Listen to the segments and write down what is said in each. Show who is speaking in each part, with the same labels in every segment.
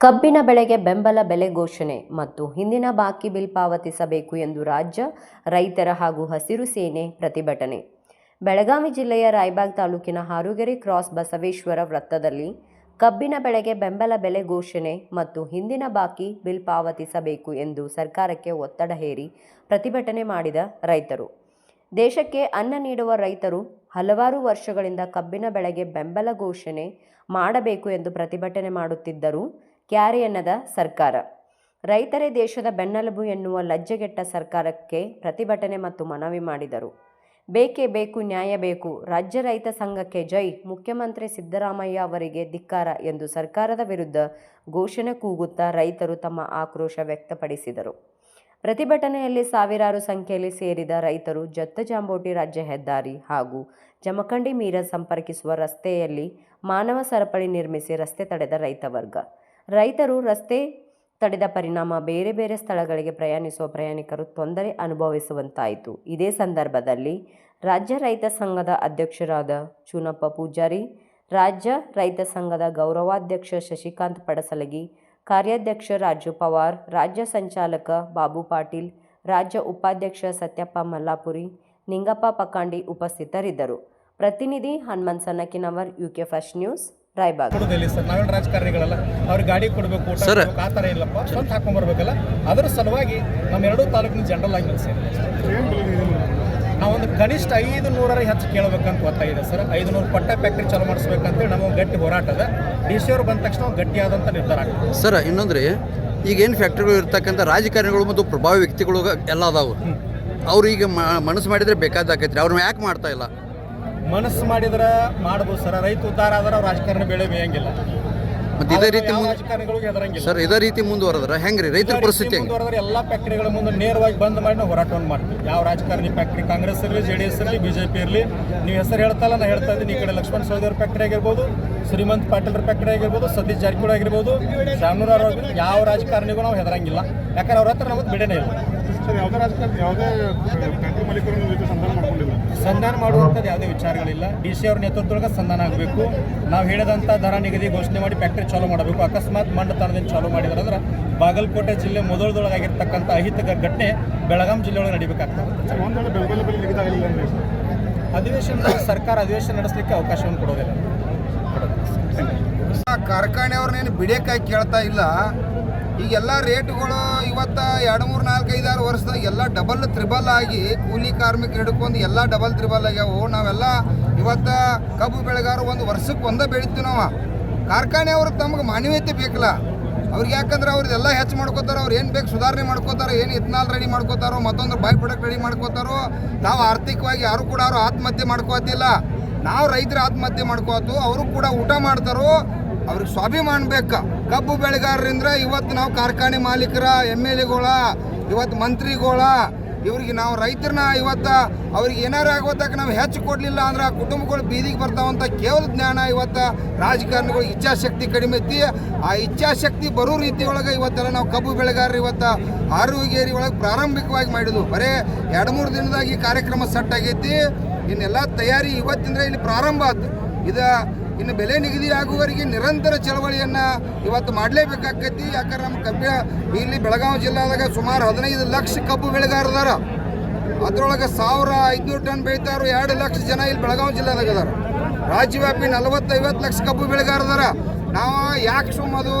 Speaker 1: ಕಬ್ಬಿನ ಬೆಳೆಗೆ ಬೆಂಬಲ ಬೆಲೆ ಘೋಷಣೆ ಮತ್ತು ಹಿಂದಿನ ಬಾಕಿ ಬಿಲ್ ಪಾವತಿಸಬೇಕು ಎಂದು ರಾಜ್ಯ ರೈತರ ಹಾಗೂ ಹಸಿರು ಸೇನೆ ಪ್ರತಿಭಟನೆ. ಬೆಳಗಾವಿ ಜಿಲ್ಲೆಯ ರಾಯಬಾಗ್ ತಾಲೂಕಿನ ಹಾರುಗೆರೆ ಕ್ರಾಸ್ ಬಸವೇಶ್ವರ ವೃತ್ತದಲ್ಲಿ ಕಬ್ಬಿನ ಬೆಳೆಗೆ ಬೆಂಬಲ ಬೆಲೆ ಘೋಷಣೆ ಮತ್ತು ಹಿಂದಿನ ಬಾಕಿ ಬಿಲ್ ಪಾವತಿಸಬೇಕು ಎಂದು ಸರ್ಕಾರಕ್ಕೆ ಒತ್ತಡ ಹೇರಿ ಪ್ರತಿಭಟನೆ ಮಾಡಿದ ರೈತರು. ದೇಶಕ್ಕೆ ಅನ್ನ ನೀಡುವ ರೈತರು ಹಲವಾರು ವರ್ಷಗಳಿಂದ ಕಬ್ಬಿನ ಬೆಳೆಗೆ ಬೆಂಬಲ ಘೋಷಣೆ ಮಾಡಬೇಕು ಎಂದು ಪ್ರತಿಭಟನೆ ಮಾಡುತ್ತಿದ್ದರೂ ಕ್ಯಾರೆ ಎನ್ನದ ಸರ್ಕಾರ. ರೈತರೇ ದೇಶದ ಬೆನ್ನೆಲುಬು ಎನ್ನುವ ಲಜ್ಜೆಗೆಟ್ಟ ಸರ್ಕಾರಕ್ಕೆ ಪ್ರತಿಭಟನೆ ಮತ್ತು ಮನವಿ ಮಾಡಿದರು. ಬೇಕೇ ಬೇಕು, ನ್ಯಾಯ ಬೇಕು, ರಾಜ್ಯ ರೈತ ಸಂಘಕ್ಕೆ ಜೈ, ಮುಖ್ಯಮಂತ್ರಿ ಸಿದ್ದರಾಮಯ್ಯ ಅವರಿಗೆ ಧಿಕ್ಕಾರ ಎಂದು ಸರ್ಕಾರದ ವಿರುದ್ಧ ಘೋಷಣೆ ಕೂಗುತ್ತಾ ರೈತರು ತಮ್ಮ ಆಕ್ರೋಶ ವ್ಯಕ್ತಪಡಿಸಿದರು. ಪ್ರತಿಭಟನೆಯಲ್ಲಿ ಸಾವಿರಾರು ಸಂಖ್ಯೆಯಲ್ಲಿ ಸೇರಿದ ರೈತರು ಜತ್ತಜಾಂಬೋಟಿ ರಾಜ್ಯ ಹೆದ್ದಾರಿ ಹಾಗೂ ಜಮಖಂಡಿ ಮೀರ ಸಂಪರ್ಕಿಸುವ ರಸ್ತೆಯಲ್ಲಿ ಮಾನವ ಸರಪಳಿ ನಿರ್ಮಿಸಿ ರಸ್ತೆ ತಡೆದ ರೈತ ವರ್ಗ. ರೈತರು ರಸ್ತೆ ತಡೆದ ಪರಿಣಾಮ ಬೇರೆ ಬೇರೆ ಸ್ಥಳಗಳಿಗೆ ಪ್ರಯಾಣಿಸುವ ಪ್ರಯಾಣಿಕರು ತೊಂದರೆ ಅನುಭವಿಸುವಂತಾಯಿತು. ಇದೇ ಸಂದರ್ಭದಲ್ಲಿ ರಾಜ್ಯ ರೈತ ಸಂಘದ ಅಧ್ಯಕ್ಷರಾದ ಚುನಪ್ಪ ಪೂಜಾರಿ, ರಾಜ್ಯ ರೈತ ಸಂಘದ ಗೌರವಾಧ್ಯಕ್ಷ ಶಶಿಕಾಂತ್ ಪಡಸಲಗಿ, ಕಾರ್ಯಾಧ್ಯಕ್ಷ ರಾಜು ಪವಾರ್, ರಾಜ್ಯ ಸಂಚಾಲಕ ಬಾಬು ಪಾಟೀಲ್, ರಾಜ್ಯ ಉಪಾಧ್ಯಕ್ಷ ಸತ್ಯಪ್ಪ ಮಲ್ಲಾಪುರಿ, ನಿಂಗಪ್ಪ ಪಕಾಂಡಿ ಉಪಸ್ಥಿತರಿದ್ದರು. ಪ್ರತಿನಿಧಿ Hanumanth Sannakinavar UK first news. Raybag.
Speaker 2: Sir ನಾವೇನು ರಾಜಕಾರಣಿಗಳಲ್ಲ. ಅವ್ರಿಗೆ ಗಾಡಿ ಕೊಡಬೇಕು ಆ ಥರ ಇಲ್ಲಪ್ಪ. ಸ್ವಂತ ಹಾಕೊಂಡ್ಬರ್ಬೇಕಲ್ಲ ಅದರ ಸಲುವಾಗಿ ನಮ್ಮ ಎರಡೂ ತಾಲೂಕಿನ ಜನರಲ್ ಆಗಿ ನಾವು ನಾವೊಂದು ಕನಿಷ್ಠ ಐದು ನೂರರ ಹೆಚ್ಚು ಕೇಳಬೇಕಂತ ಗೊತ್ತಾಗಿದೆ ಸರ್. ಐದು ನೂರು ಪಟ್ಟ ಫ್ಯಾಕ್ಟ್ರಿ ಚಾಲು ಮಾಡಿಸ್ಬೇಕಂತೇಳಿ ನಮ್ಮ ಗಟ್ಟಿ ಹೋರಾಟ ಅದ ಡಿ ಸಿ ಅವ್ರು ಬಂದ ತಕ್ಷಣ ಗಟ್ಟಿಯಾದಂಥ ನಿರ್ಧಾರ ಆಗ್ತದೆ.
Speaker 3: ಸರ್ ಇನ್ನೊಂದ್ರಿ ಈಗೇನು ಫ್ಯಾಕ್ಟ್ರಿಗಳು ಇರ್ತಕ್ಕಂಥ ರಾಜಕಾರಣಿಗಳು ಮತ್ತು ಪ್ರಭಾವಿ ವ್ಯಕ್ತಿಗಳು ಎಲ್ಲ ಅದಾವು. ಅವ್ರು ಈಗ ಮ- ಮನಸ್ಸು ಮಾಡಿದ್ರೆ ಬೇಕಾದಾಕೈತ್ರಿ ಅವ್ರನ್ನ ಯಾಕೆ ಮಾಡ್ತಾ ಇಲ್ಲ?
Speaker 2: ಮನಸ್ಸು ಮಾಡಿದ್ರೆ ಮಾಡ್ಬೋದು ಸರ್. ರೈತ ಉದ್ದಾರ ಆದ್ರೆ ಅವ್ರು ರಾಜಕಾರಣ ಬೆಳೆ ಬೇಯಂಗಿಲ್ಲ.
Speaker 3: ಮತ್ತೆ ಇದೇ ರೀತಿ
Speaker 2: ಹೆದರಂಗಿಲ್ಲ.
Speaker 3: ಸರ್ ಇದೇ ರೀತಿ ಮುಂದುವರೆದ್ರೆ ಹೆಂಗ್ರಿ ರೈತರ ಪರಿಸ್ಥಿತಿ ಹೆಂಗೆ
Speaker 2: ಮುಂದುವರೆದ್ರೆ ಎಲ್ಲ ಫ್ಯಾಕ್ಟ್ರಿಗಳ ಮುಂದೆ ನೇರವಾಗಿ ಬಂದ್ ಮಾಡಿ ನಾವು ಹೋರಾಟವನ್ನು ಮಾಡ್ತೀವಿ. ಯಾವ ರಾಜಕಾರಣಿ ಫ್ಯಾಕ್ಟ್ರಿ ಕಾಂಗ್ರೆಸ್ ಇರಲಿ ಜೆ ಡಿ ಎಸ್ ಇರಲಿ ಬಿಜೆಪಿ ಇರಲಿ ನೀವು ಹೆಸರು ಹೇಳ್ತಲ್ಲ ನಾನು ಹೇಳ್ತಾ ಇದ್ದೀನಿ ಈ ಕಡೆ ಲಕ್ಷ್ಮಣ ಅವ್ರ ಫ್ಯಾಕ್ಟ್ರಿ ಆಗಿರ್ಬೋದು ಶ್ರೀಮಂತ್ ಪಾಟೀಲ್ ಫ್ಯಾಕ್ಟ್ರಿ ಆಗಿರ್ಬೋದು ಸತೀಶ್ ಜಾರಕಿಹೊಳಿ ಆಗಿರ್ಬೋದು ಶಾಮನೂರ್ ಯಾವ ರಾಜಕಾರಣಿಗೂ ನಾವು ಹೆದರಂಗಿಲ್ಲ. ಯಾಕಂದ್ರೆ ಅವ್ರ ಹತ್ರ ನಮಗೆ ಬಿಡೇನೇ ಇಲ್ಲ.
Speaker 4: ಯಾವುದೇ ರಾಜಕಾರಣ ಯಾವುದೇ ಜೊತೆ ಸಂಧಾನ ಮಾಡ್ಕೊಂಡಿಲ್ಲ.
Speaker 2: ಸಂಧಾನ ಮಾಡುವಂಥದ್ದು ಯಾವುದೇ ವಿಚಾರಗಳಿಲ್ಲ. ಡಿ ಸಿ ಅವ್ರ ನೇತೃತ್ವದೊಳಗೆ ಸಂಧಾನ ಆಗಬೇಕು. ನಾವು ಹೇಳಿದಂಥ ದರ ನಿಗದಿ ಘೋಷಣೆ ಮಾಡಿ ಫ್ಯಾಕ್ಟ್ರಿ ಚಾಲೂ ಮಾಡಬೇಕು. ಅಕಸ್ಮಾತ್ ಮಂಡತನದಿಂದ ಚಾಲೂ ಮಾಡಿದ್ರೆ ಅಂದ್ರೆ ಬಾಗಲಕೋಟೆ ಜಿಲ್ಲೆ ಮೊದಲದೊಳಗಾಗಿರ್ತಕ್ಕಂಥ ಅಹಿತಕ ಘಟನೆ ಬೆಳಗಾಂ ಜಿಲ್ಲೆಯೊಳಗೆ ನಡಿಬೇಕಾಗ್ತದೆ.
Speaker 4: ಅಧಿವೇಶನ ಒಂದು ವೇಳೆ ಬೆಂಬಲ ಬೆಲೆ
Speaker 2: ಸರ್ಕಾರ ಅಧಿವೇಶನ ನಡೆಸಲಿಕ್ಕೆ ಅವಕಾಶವನ್ನು ಕೊಡೋದಿಲ್ಲ.
Speaker 5: ಕಾರ್ಖಾನೆಯವ್ರನ್ನೇನು ಬಿಡಿಯಕ್ಕಾಗಿ ಕೇಳ್ತಾ ಇಲ್ಲ. ಈಗೆಲ್ಲ ರೇಟ್ಗಳು ಇವತ್ತು ಎರಡು ಮೂರು ನಾಲ್ಕು ಐದಾರು ವರ್ಷದಾಗ ಎಲ್ಲ ಡಬಲ್ ತ್ರಿಬಲ್ ಆಗಿ ಕೂಲಿ ಕಾರ್ಮಿಕ ಹಿಡ್ಕೊಂಡು ಎಲ್ಲ ಡಬಲ್ ತ್ರಿಬಲ್ ಆಗ್ಯಾವು. ನಾವೆಲ್ಲ ಇವತ್ತು ಕಬ್ಬು ಬೆಳೆಗಾರ ಒಂದು ವರ್ಷಕ್ಕೆ ಒಂದೇ ಬೆಳಿತೀವಿ ನಾವು. ಕಾರ್ಖಾನೆ ಅವ್ರಿಗೆ ತಮ್ಗೆ ಮಾನವೀಯತೆ ಬೇಕಲ್ಲ. ಅವ್ರಿಗೆ ಯಾಕಂದ್ರೆ ಅವ್ರದ್ದೆಲ್ಲ ಹೆಚ್ಚು ಮಾಡ್ಕೋತಾರೋ, ಅವ್ರು ಏನು ಬೇಕು ಸುಧಾರಣೆ ಮಾಡ್ಕೋತಾರೋ, ಏನು ಇತ್ನಾಲ್ ರೆಡಿ ಮಾಡ್ಕೋತಾರೋ, ಮತ್ತೊಂದು ಬೈ ಪ್ರಾಡಕ್ಟ್ ರೆಡಿ ಮಾಡ್ಕೋತಾರೋ ನಾವು ಆರ್ಥಿಕವಾಗಿ ಯಾರು ಕೂಡ ಅವರು ಆತ್ಮಹತ್ಯೆ ಮಾಡ್ಕೋತಿಲ್ಲ. ನಾವು ರೈತರು ಆತ್ಮಹತ್ಯೆ ಮಾಡ್ಕೋತು, ಅವರು ಕೂಡ ಊಟ ಮಾಡ್ತಾರೋ ಅವ್ರಿಗೆ ಸ್ವಾಭಿಮಾನ ಬೇಕು. ಕಬ್ಬು ಬೆಳೆಗಾರರಿಂದ ಇವತ್ತು ನಾವು ಕಾರ್ಖಾನೆ ಮಾಲೀಕರ, ಎಂ ಎಲ್ ಎಗಳ, ಇವತ್ತು ಮಂತ್ರಿಗಳ, ಇವ್ರಿಗೆ ನಾವು ರೈತರನ್ನ ಇವತ್ತು ಅವ್ರಿಗೆ ಏನಾರು ಆಗೋದಕ್ಕೆ ನಾವು ಹೆಚ್ಚು ಕೊಡಲಿಲ್ಲ ಅಂದ್ರೆ ಆ ಕುಟುಂಬಗಳು ಬೀದಿಗೆ ಬರ್ತಾವಂಥ ಕೇವಲ ಜ್ಞಾನ ಇವತ್ತು ರಾಜಕಾರಣಿಗಳು ಇಚ್ಛಾಶಕ್ತಿ ಕಡಿಮೆ ಐತಿ. ಆ ಇಚ್ಛಾಶಕ್ತಿ ಬರೋ ರೀತಿ ಒಳಗೆ ಇವತ್ತೆಲ್ಲ ನಾವು ಕಬ್ಬು ಬೆಳೆಗಾರರು ಇವತ್ತು ಆರೋಗ್ಯರಿ ಒಳಗೆ ಪ್ರಾರಂಭಿಕವಾಗಿ ಮಾಡಿದ್ವು. ಬರೀ ಎರಡು ಮೂರು ದಿನದಾಗ ಕಾರ್ಯಕ್ರಮ ಸೆಟ್ ಆಗೈತಿ. ಇನ್ನೆಲ್ಲ ತಯಾರಿ ಇವತ್ತಿಂದ ಇಲ್ಲಿ ಪ್ರಾರಂಭ ಆಯ್ತು ಇದು ಇನ್ನು ಬೆಲೆ ನಿಗದಿ ಆಗುವವರೆಗೆ ನಿರಂತರ ಚಳವಳಿಯನ್ನು ಇವತ್ತು ಮಾಡಲೇಬೇಕಾಗ್ತೈತಿ. ಯಾಕಂದ್ರೆ ನಮ್ಮ ಕಬ್ಬಿ ಇಲ್ಲಿ ಬೆಳಗಾವಿ ಜಿಲ್ಲಾದಾಗ ಸುಮಾರು ಹದಿನೈದು ಲಕ್ಷ ಕಬ್ಬು ಬೆಳೆಗಾರದಾರ ಅದರೊಳಗೆ ಸಾವಿರ ಐದುನೂರು ಟನ್ ಬೆಳಿತಾರೋ. ಎರಡು ಲಕ್ಷ ಜನ ಇಲ್ಲಿ ಬೆಳಗಾವಿ ಜಿಲ್ಲಾದಾಗ ಅದಾರ. ರಾಜ್ಯವ್ಯಾಪಿ ನಲವತ್ತೈವತ್ತು ಲಕ್ಷ ಕಬ್ಬು ಬೆಳೆಗಾರದಾರ. ನಾವು ಯಾಕೆ ಸುಮ್ಮದು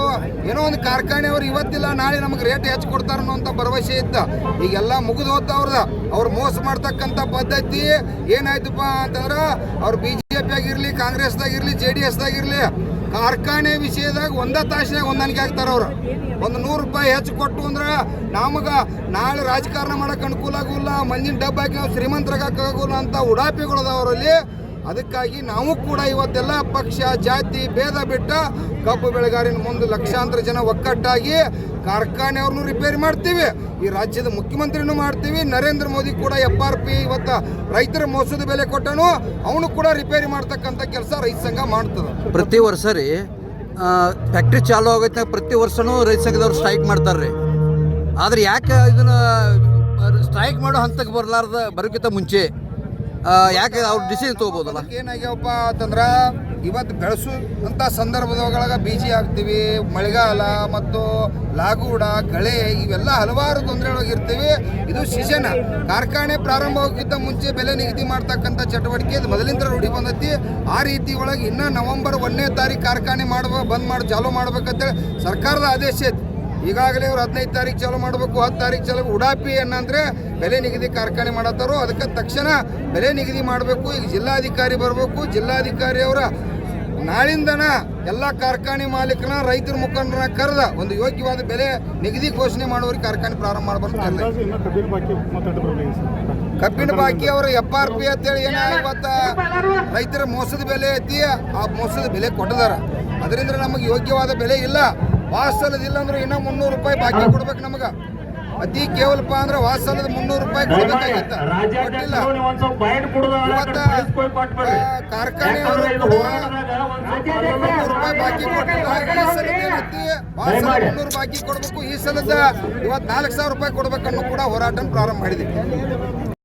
Speaker 5: ಏನೋ ಒಂದು ಕಾರ್ಖಾನೆಯವರು ಇವತ್ತಿಲ್ಲ, ನಾಳೆ ನಮಗೆ ರೇಟ್ ಹೆಚ್ಚು ಕೊಡ್ತಾರ ಅನ್ನೋಂಥ ಭರವಸೆ ಇತ್ತ. ಈಗೆಲ್ಲ ಮುಗಿದು ಹೋಗ್ತಾ ಅವ್ರದ ಅವ್ರು ಮೋಸ ಮಾಡ್ತಕ್ಕಂಥ ಪದ್ಧತಿ ಏನಾಯ್ತಪ್ಪ ಅಂತಂದ್ರೆ ಅವ್ರು ಬಿ ಜೆ ಕಾಂಗ್ರೆಸ್ದಾಗ ಇರಲಿ ಜೆ ಡಿ ಎಸ್ದಾಗಿರಲಿ, ಕಾರ್ಖಾನೆ ವಿಷಯದಾಗ ಒಂದೇ ತಾಸಿನಾಗ ಹೊಂದಾಣಿಕೆ ಆಗ್ತಾರೆ ಅವರು. ಒಂದು ನೂರು ರೂಪಾಯಿ ಹೆಚ್ಚು ಕೊಟ್ಟು ಅಂದ್ರೆ ನಮಗೆ ನಾಳೆ ರಾಜಕಾರಣ ಮಾಡೋಕೆ ಅನುಕೂಲ ಆಗೋಲ್ಲ ಮಂದಿನ ಡಬ್ಬ ಹಾಕಿ ನಾವು ಶ್ರೀಮಂತರಾಗಕ್ಕಾಗೋಲ್ಲ ಅಂತ ಉಡಾಪಿಗಳು ಅವರಲ್ಲಿ. ಅದಕ್ಕಾಗಿ ನಾವು ಕೂಡ ಇವತ್ತೆಲ್ಲ ಪಕ್ಷ, ಜಾತಿ ಭೇದ ಬಿಟ್ಟ ಕಬ್ಬು ಬೆಳೆಗಾರಿನ ಮುಂದೆ ಲಕ್ಷಾಂತರ ಜನ ಒಕ್ಕಟ್ಟಾಗಿ ಕಾರ್ಖಾನೆಯವ್ರನ್ನೂ ರಿಪೇರಿ ಮಾಡ್ತೀವಿ. ಈ ರಾಜ್ಯದ ಮುಖ್ಯಮಂತ್ರಿನೂ ಮಾಡ್ತೀವಿ. ನರೇಂದ್ರ ಮೋದಿ ಕೂಡ ಎಫ್ ಆರ್ ಪಿ ಇವತ್ತು ರೈತರ ಮೋಸದ ಬೆಲೆ ಕೊಟ್ಟನು. ಅವನು ಕೂಡ ರಿಪೇರಿ ಮಾಡ್ತಕ್ಕಂಥ ಕೆಲಸ ರೈತ ಸಂಘ ಮಾಡ್ತದೆ.
Speaker 3: ಪ್ರತಿ ವರ್ಷ ರೀ ಫ್ಯಾಕ್ಟ್ರಿ ಚಾಲು ಆಗೈತೆ ಪ್ರತಿ ವರ್ಷನೂ ರೈತ ಸಂಘದವ್ರು ಸ್ಟ್ರೈಕ್ ಮಾಡ್ತಾರೆ ರೀ ಆದ್ರೆ ಯಾಕೆ ಇದನ್ನ ಸ್ಟ್ರೈಕ್ ಮಾಡೋ ಹಂತಕ್ಕೆ ಬರಲಾರ್ದ, ಬರೋಕ್ಕಿಂತ ಮುಂಚೆ? ಯಾಕೆ ಅವ್ರ ಡಿಸಿಷನ್ ತೊಗೋಬೋದಲ್ಲ?
Speaker 5: ಏನಾಗ್ಯಾವಪ್ಪ ಅಂತಂದ್ರೆ ಇವತ್ತು ಬೆಳೆಸು ಅಂತ ಸಂದರ್ಭದೊಳಗ ಬೀಜಿ ಹಾಕ್ತೀವಿ ಮಳೆಗಾಲ ಮತ್ತು ಲಾಗೂಡ, ಗಳೆ, ಇವೆಲ್ಲ ಹಲವಾರು ತೊಂದರೆಗಳಿಗೆ ಇರ್ತೀವಿ. ಇದು ಸೀಸನ್ ಕಾರ್ಖಾನೆ ಪ್ರಾರಂಭ ಹೋಗಿದ್ದ ಮುಂಚೆ ಬೆಲೆ ನಿಗದಿ ಮಾಡ್ತಕ್ಕಂಥ ಚಟುವಟಿಕೆ ಅದು ಮೊದಲಿಂದ ರೂಢಿ ಬಂದೈತಿ. ಆ ರೀತಿ ಒಳಗೆ ಇನ್ನೂ ನವೆಂಬರ್ ಒಂದನೇ ತಾರೀಕು ಕಾರ್ಖಾನೆ ಮಾಡುವ ಬಂದ್ ಮಾಡಿ, ಚಾಲೂ ಮಾಡ್ಬೇಕಂತೇಳಿ ಸರ್ಕಾರದ ಆದೇಶ ಈಗಾಗಲೇ ಇವ್ರು ಹದಿನೈದು ತಾರೀಕು ಚಾಲೂ ಮಾಡಬೇಕು ಹತ್ತು ತಾರೀಕು ಚಾಲೂ ಉಡಾಪಿ ಏನಂದ್ರೆ ಬೆಲೆ ನಿಗದಿ ಕಾರ್ಖಾನೆ ಮಾಡತ್ತಾರೋ ಅದಕ್ಕೆ ತಕ್ಷಣ ಬೆಲೆ ನಿಗದಿ ಮಾಡಬೇಕು. ಈಗ ಜಿಲ್ಲಾಧಿಕಾರಿ ಬರಬೇಕು ಜಿಲ್ಲಾಧಿಕಾರಿ ಅವರ ನಾಳಿಂದನ ಎಲ್ಲ ಕಾರ್ಖಾನೆ ಮಾಲೀಕನ ರೈತರ ಮುಖಂಡರನ್ನ ಕರೆದ ಒಂದು ಯೋಗ್ಯವಾದ ಬೆಲೆ ನಿಗದಿ ಘೋಷಣೆ ಮಾಡುವವರಿಗೆ ಕಾರ್ಖಾನೆ ಪ್ರಾರಂಭ ಮಾಡಬಾರ್ದು
Speaker 4: ಕಬ್ಬಿನ ಬಾಕಿ
Speaker 5: ಕಬ್ಬಿನ ಅವರು ಎಫ್ ಆರ್ ಪಿ ಅಂತೇಳಿ ಏನ ಇವತ್ತ ರೈತರ ಮೋಸದ ಬೆಲೆ ಐತಿ ಆ ಮೋಸದ ಬೆಲೆ ಕೊಟ್ಟದಾರ ಅದರಿಂದ ನಮಗೆ ಯೋಗ್ಯವಾದ ಬೆಲೆ ಇಲ್ಲ. ವಾಸಲದಿಲ್ಲ ಅಂದ್ರೆ ಇನ್ನೂ ಮುನ್ನೂರು ರೂಪಾಯಿ ಬಾಕಿ ಕೊಡ್ಬೇಕು ನಮಗ. ಅತಿ ಕೇವಲಪ್ಪ ಅಂದ್ರೆ ವಾಸಲದ ಮುನ್ನೂರು ರೂಪಾಯಿ ಕೊಡ್ಬೇಕಾಗಿತ್ತ. ಕೊಟ್ಟಿಲ್ಲ. ಇವತ್ತ ಆ, ಕಾರ್ಖಾನೆಯವರು ಕೂಡ ಮುನ್ನೂರು ರೂಪಾಯಿ ಬಾಕಿ ಕೊಟ್ಟಿಲ್ಲ. ಈ ಸಲದ ಏನೈತಿ ಮುನ್ನೂರು ಬಾಕಿ ಕೊಡಬೇಕು. ಈ ಸಲದ ಇವತ್ತು ನಾಲ್ಕು ಸಾವಿರ ರೂಪಾಯಿ ಕೊಡ್ಬೇಕನ್ನು ಕೂಡ ಹೋರಾಟ ಪ್ರಾರಂಭ ಮಾಡಿದ್ವಿ